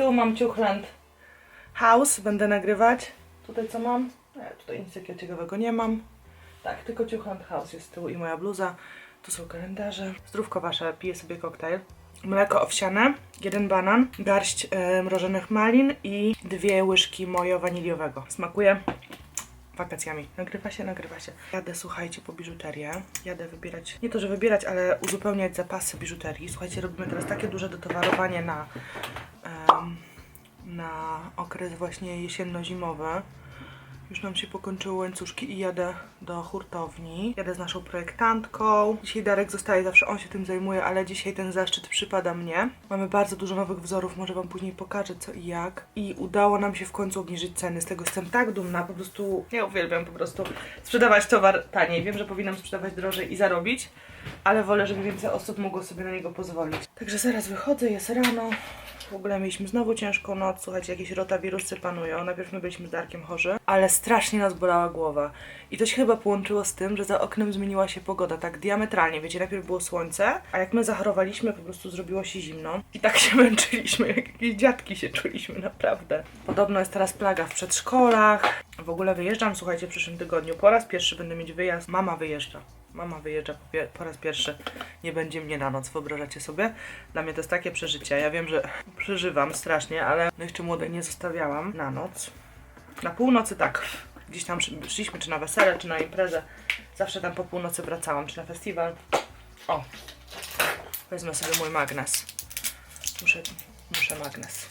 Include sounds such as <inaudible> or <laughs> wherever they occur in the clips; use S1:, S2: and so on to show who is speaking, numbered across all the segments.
S1: tyłu mam ciuchland House, będę nagrywać. Tutaj co mam? Nie, tutaj nic takiego ciekawego nie mam. Tak, tylko ciuchland House jest z tyłu i moja bluza. Tu są kalendarze. Zdrówko wasze, piję sobie koktajl. Mleko owsiane, jeden banan, garść e, mrożonych malin i dwie łyżki mojo waniliowego. Smakuje wakacjami. Nagrywa się, nagrywa się. Jadę, słuchajcie, po biżuterię. Jadę wybierać, nie to, że wybierać, ale uzupełniać zapasy biżuterii. Słuchajcie, robimy teraz takie duże dotowarowanie na, na okres właśnie jesienno-zimowy. Już nam się pokończyły łańcuszki i jadę do hurtowni. Jadę z naszą projektantką. Dzisiaj Darek zostaje, zawsze on się tym zajmuje, ale dzisiaj ten zaszczyt przypada mnie. Mamy bardzo dużo nowych wzorów, może Wam później pokażę co i jak. I udało nam się w końcu obniżyć ceny. Z tego jestem tak dumna, po prostu ja uwielbiam po prostu sprzedawać towar taniej. Wiem, że powinnam sprzedawać drożej i zarobić, ale wolę, żeby więcej osób mogło sobie na niego pozwolić. Także zaraz wychodzę, jest rano. W ogóle mieliśmy znowu ciężką noc, słuchajcie, jakieś rotawirusy panują. Najpierw my byliśmy z Darkiem chorzy, ale strasznie nas bolała głowa. I to się chyba połączyło z tym, że za oknem zmieniła się pogoda tak diametralnie. Wiecie, najpierw było słońce, a jak my zachorowaliśmy, po prostu zrobiło się zimno. I tak się <laughs> męczyliśmy, jak jakieś dziadki się czuliśmy, naprawdę. Podobno jest teraz plaga w przedszkolach. W ogóle wyjeżdżam, słuchajcie, w przyszłym tygodniu. Po raz pierwszy będę mieć wyjazd. Mama wyjeżdża. Mama wyjeżdża po, po raz pierwszy. Nie będzie mnie na noc, wyobrażacie sobie? Dla mnie to jest takie przeżycie. Ja wiem, że przeżywam strasznie, ale no jeszcze młodej nie zostawiałam na noc. Na północy tak. Gdzieś tam szliśmy, czy na wesele, czy na imprezę. Zawsze tam po północy wracałam, czy na festiwal. O, wezmę sobie mój magnes. Muszę, muszę magnes.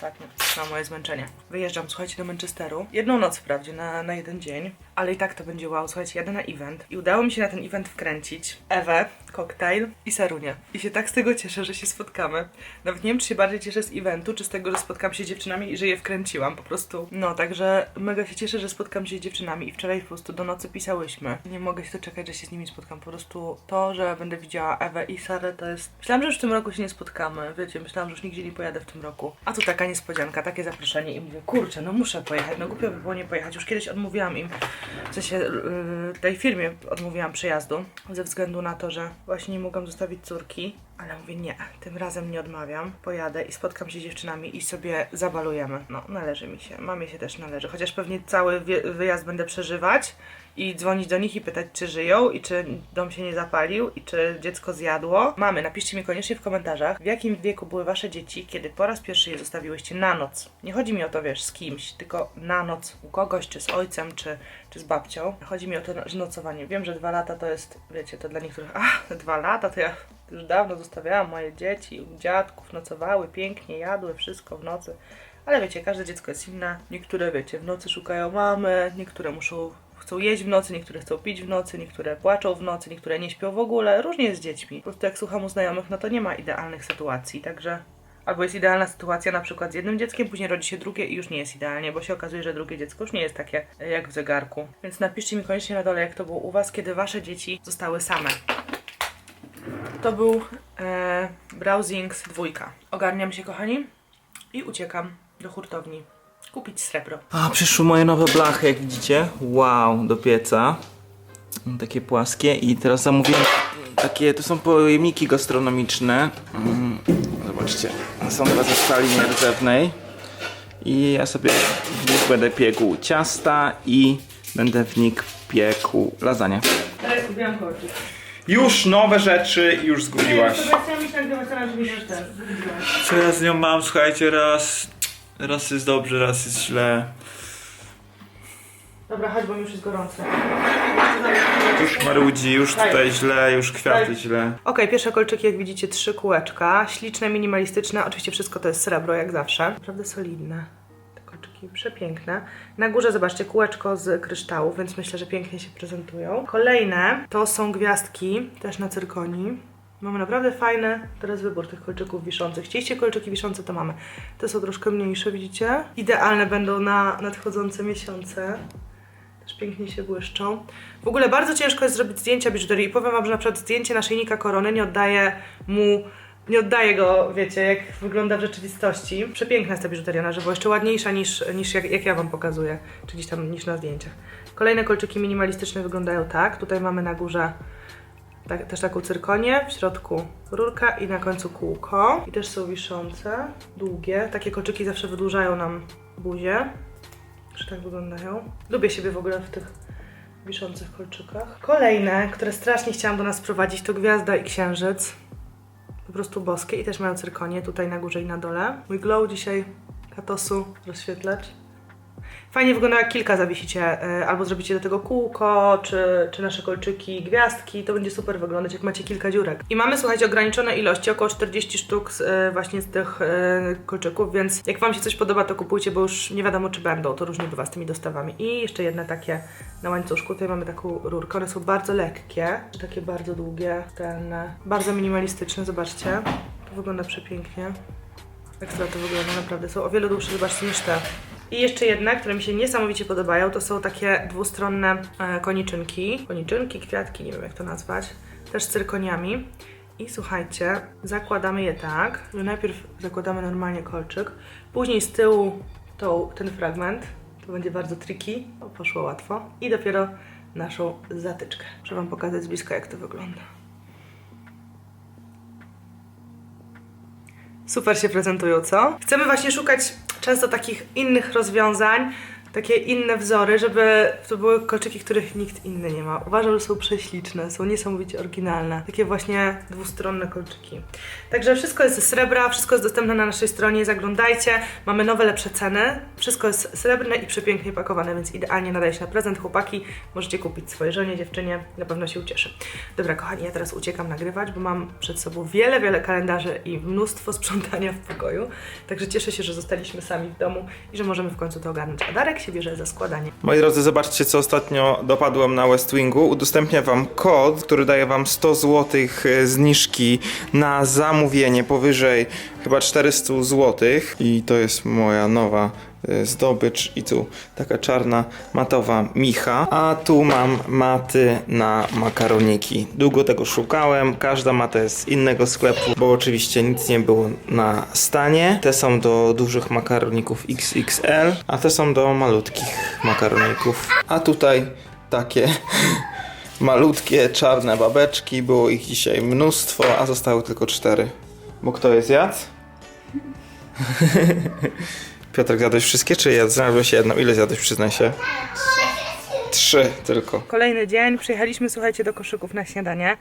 S1: Ostatnio na moje zmęczenie. Wyjeżdżam, słuchajcie, do Manchesteru. Jedną noc wprawdzie, na, na jeden dzień. Ale i tak to będzie wow. Słuchajcie, jadę na event. I udało mi się na ten event wkręcić Ewę, koktajl i Sarunię. I się tak z tego cieszę, że się spotkamy. Nawet nie wiem, czy się bardziej cieszę z eventu, czy z tego, że spotkam się z dziewczynami i że je wkręciłam po prostu. No, także mega się cieszę, że spotkam się z dziewczynami i wczoraj po prostu do nocy pisałyśmy. Nie mogę się doczekać, że się z nimi spotkam. Po prostu to, że będę widziała Ewę i Sarę, to jest... Myślałam, że już w tym roku się nie spotkamy. Wiecie, myślałam, że już nigdzie nie pojadę w tym roku. A tu taka niespodzianka, takie zaproszenie i mówię, kurczę, no muszę pojechać. No głupio by było nie pojechać. Już kiedyś odmówiłam im, w sensie yy, tej firmie odmówiłam przejazdu, ze względu na to, że właśnie nie mogłam zostawić córki. Ale mówię, nie, tym razem nie odmawiam. Pojadę i spotkam się z dziewczynami i sobie zabalujemy. No, należy mi się. Mamie się też należy. Chociaż pewnie cały wyjazd będę przeżywać i dzwonić do nich i pytać, czy żyją i czy dom się nie zapalił i czy dziecko zjadło. Mamy, napiszcie mi koniecznie w komentarzach, w jakim wieku były wasze dzieci, kiedy po raz pierwszy je zostawiłyście na noc. Nie chodzi mi o to, wiesz, z kimś, tylko na noc u kogoś, czy z ojcem, czy, czy z babcią. Chodzi mi o to że nocowanie. Wiem, że dwa lata to jest, wiecie, to dla niektórych, a, dwa lata, to ja już dawno zostawiałam moje dzieci u dziadków, nocowały pięknie, jadły wszystko w nocy. Ale wiecie, każde dziecko jest inne. Niektóre, wiecie, w nocy szukają mamy, niektóre muszą, chcą jeść w nocy, niektóre chcą pić w nocy, niektóre płaczą w nocy, niektóre nie śpią w ogóle. Różnie jest z dziećmi. Po prostu jak słucham u znajomych, no to nie ma idealnych sytuacji, także... Albo jest idealna sytuacja na przykład z jednym dzieckiem, później rodzi się drugie i już nie jest idealnie, bo się okazuje, że drugie dziecko już nie jest takie jak w zegarku. Więc napiszcie mi koniecznie na dole, jak to było u Was, kiedy Wasze dzieci zostały same. To był e, Browsings dwójka. Ogarniam się, kochani, i uciekam do hurtowni kupić srebro.
S2: A, przyszły moje nowe blachy, jak widzicie. Wow, do pieca. Takie płaskie i teraz zamówiłem takie, to są pojemniki gastronomiczne. Mm, Zobaczcie, są chyba ze stali nierdzewnej. I ja sobie w nich będę piekł ciasta i będę w nich piekł lasagne.
S1: Ale kupiłam kolczyk.
S2: Już nowe rzeczy już
S1: też ten. zgubiłaś.
S2: Co ja z nią mam? Słuchajcie, raz, raz jest dobrze, raz jest źle.
S1: Dobra, chodź, bo mi już jest gorąco.
S2: Już marudzi, już tutaj źle, już kwiaty źle.
S1: Okej, pierwsze kolczyki, jak widzicie, trzy kółeczka. Śliczne, minimalistyczne. Oczywiście wszystko to jest srebro, jak zawsze. Naprawdę solidne. Te kolczyki przepiękne. Na górze, zobaczcie, kółeczko z kryształu, więc myślę, że pięknie się prezentują. Kolejne to są gwiazdki, też na cyrkonii. Mamy naprawdę fajny teraz wybór tych kolczyków wiszących. Chcieliście kolczyki wiszące, to mamy. Te są troszkę mniejsze, widzicie? Idealne będą na nadchodzące miesiące. Też pięknie się błyszczą. W ogóle bardzo ciężko jest zrobić zdjęcia biżuterii. I powiem wam, że na przykład zdjęcie naszyjnika korony nie oddaje mu, nie oddaje go, wiecie, jak wygląda w rzeczywistości. Przepiękna jest ta biżuteria na żywo, jeszcze ładniejsza niż, niż jak, jak ja wam pokazuję, czy gdzieś tam niż na zdjęciach. Kolejne kolczyki minimalistyczne wyglądają tak. Tutaj mamy na górze tak, też taką cyrkonię, w środku rurka i na końcu kółko. I też są wiszące, długie. Takie kolczyki zawsze wydłużają nam buzię. Że tak wyglądają. Lubię siebie w ogóle w tych wiszących kolczykach. Kolejne, które strasznie chciałam do nas prowadzić, to gwiazda i księżyc. Po prostu boskie i też mają cyrkonie tutaj na górze i na dole. Mój glow dzisiaj katosu rozświetlacz. Fajnie wygląda jak kilka zawiesicie, y, albo zrobicie do tego kółko, czy, czy nasze kolczyki, gwiazdki, to będzie super wyglądać, jak macie kilka dziurek. I mamy, słuchajcie, ograniczone ilości, około 40 sztuk z, y, właśnie z tych y, kolczyków, więc jak Wam się coś podoba, to kupujcie, bo już nie wiadomo, czy będą, to różnie bywa z tymi dostawami. I jeszcze jedne takie na łańcuszku, tutaj mamy taką rurkę, one są bardzo lekkie, takie bardzo długie, ten, bardzo minimalistyczne, zobaczcie. To wygląda przepięknie. Ekstra to wygląda, naprawdę. Są o wiele dłuższe, zobaczcie, niż te. I jeszcze jedne, które mi się niesamowicie podobają, to są takie dwustronne e, koniczynki. Koniczynki, kwiatki, nie wiem jak to nazwać. Też z cyrkoniami. I słuchajcie, zakładamy je tak, że najpierw zakładamy normalnie kolczyk, później z tyłu tą, ten fragment, to będzie bardzo tricky, o, poszło łatwo, i dopiero naszą zatyczkę. Muszę Wam pokazać z bliska jak to wygląda. Super się prezentują, co? Chcemy właśnie szukać często takich innych rozwiązań, takie inne wzory, żeby to były kolczyki, których nikt inny nie ma. Uważam, że są prześliczne, są niesamowicie oryginalne. Takie właśnie dwustronne kolczyki. Także wszystko jest ze srebra, wszystko jest dostępne na naszej stronie, zaglądajcie. Mamy nowe, lepsze ceny. Wszystko jest srebrne i przepięknie pakowane, więc idealnie nadaje się na prezent. Chłopaki, możecie kupić swojej żonie, dziewczynie, na pewno się ucieszy. Dobra, kochani, ja teraz uciekam nagrywać, bo mam przed sobą wiele, wiele kalendarzy i mnóstwo <laughs> sprzątania w pokoju. Także cieszę się, że zostaliśmy sami w domu i że możemy w końcu to ogarnąć. A Darek się bierze za składanie.
S2: Moi drodzy, zobaczcie co ostatnio dopadłem na West Wingu. Udostępnię wam kod, który daje wam 100 zł zniżki na zamówienie powyżej chyba 400 zł. I to jest moja nowa e, zdobycz i tu taka czarna matowa micha. A tu mam maty na makaroniki. Długo tego szukałem, każda mata jest z innego sklepu, bo oczywiście nic nie było na stanie. Te są do dużych makaroników XXL, a te są do malutkich makaroników. A tutaj takie <laughs> malutkie czarne babeczki, było ich dzisiaj mnóstwo, a zostały tylko cztery. Bo kto je zjadł? <laughs> Piotrek, zjadłeś wszystkie, czy ja znalazłeś jedną? Ile zjadłeś, przyznaj się? Trzy tylko.
S1: Kolejny dzień, przyjechaliśmy, słuchajcie, do koszyków na śniadanie.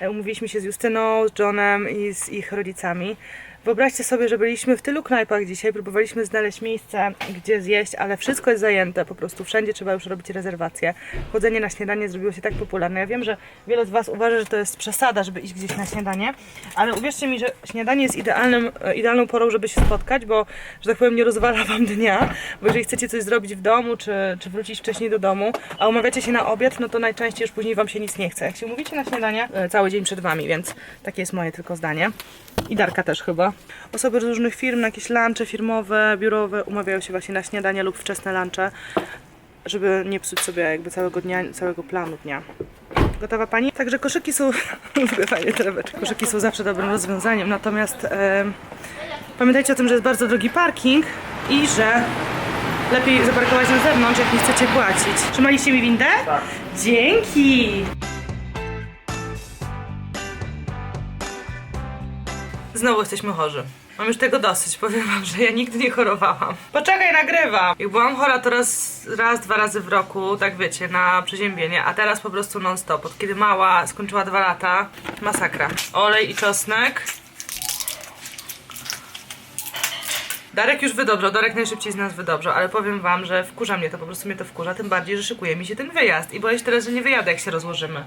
S1: E, Umówiliśmy się z Justyną, z Johnem i z ich rodzicami. Wyobraźcie sobie, że byliśmy w tylu knajpach dzisiaj, próbowaliśmy znaleźć miejsce, gdzie zjeść, ale wszystko jest zajęte, po prostu wszędzie trzeba już robić rezerwacje. Chodzenie na śniadanie zrobiło się tak popularne. Ja wiem, że wiele z Was uważa, że to jest przesada, żeby iść gdzieś na śniadanie, ale uwierzcie mi, że śniadanie jest idealnym, idealną porą, żeby się spotkać, bo, że tak powiem, nie rozwala Wam dnia, bo jeżeli chcecie coś zrobić w domu, czy, czy wrócić wcześniej do domu, a umawiacie się na obiad, no to najczęściej już później Wam się nic nie chce. Jak się umówicie na śniadanie, e, cały dzień przed Wami, więc takie jest moje tylko zdanie. I Darka też chyba. Osoby z różnych firm, na jakieś lunche firmowe, biurowe umawiają się właśnie na śniadania lub wczesne lunche, żeby nie psuć sobie jakby całego dnia, całego planu dnia. Gotowa Pani? Także koszyki są, <laughs> lubię fajnie torebeczki. Koszyki są zawsze dobrym rozwiązaniem, natomiast e, pamiętajcie o tym, że jest bardzo drogi parking i że lepiej zaparkować na zewnątrz, jak nie chcecie płacić. Trzymaliście mi windę? Tak. Dzięki! Znowu jesteśmy chorzy. Mam już tego dosyć, powiem wam, że ja nigdy nie chorowałam. Poczekaj, nagrywam! Jak byłam chora, to raz, raz, dwa razy w roku, tak wiecie, na przeziębienie, a teraz po prostu non stop. Od kiedy mała skończyła dwa lata, masakra. Olej i czosnek. Darek już wydobrzał, Darek najszybciej z nas wydobrzał, ale powiem wam, że wkurza mnie to, po prostu mnie to wkurza, tym bardziej, że szykuje mi się ten wyjazd i boję się teraz, że nie wyjadę, jak się rozłożymy.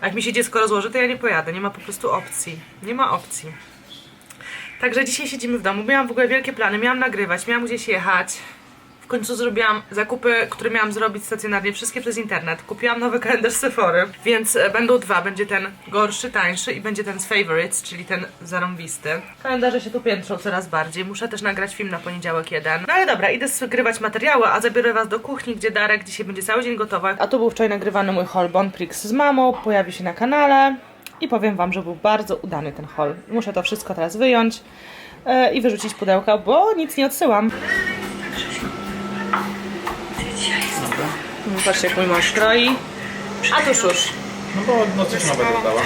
S1: A jak mi się dziecko rozłoży, to ja nie pojadę, nie ma po prostu opcji. Nie ma opcji. Także dzisiaj siedzimy w domu. Miałam w ogóle wielkie plany, miałam nagrywać, miałam gdzieś jechać. W końcu zrobiłam zakupy, które miałam zrobić stacjonarnie, wszystkie przez internet. Kupiłam nowy kalendarz Sephory, więc e, będą dwa. Będzie ten gorszy, tańszy i będzie ten z favorites, czyli ten zarąbisty. Kalendarze się tu piętrzą coraz bardziej. Muszę też nagrać film na poniedziałek jeden. No ale dobra, idę zgrywać materiały, a zabiorę was do kuchni, gdzie Darek dzisiaj będzie cały dzień gotować. A tu był wczoraj nagrywany mój haul Bon Prix z mamą, pojawi się na kanale. I powiem wam, że był bardzo udany ten haul. Muszę to wszystko teraz wyjąć e, i wyrzucić pudełka, bo nic nie odsyłam. Patrzcie, jak mój mąż kroi. A tu szusz.
S2: No bo no coś nowego dodała.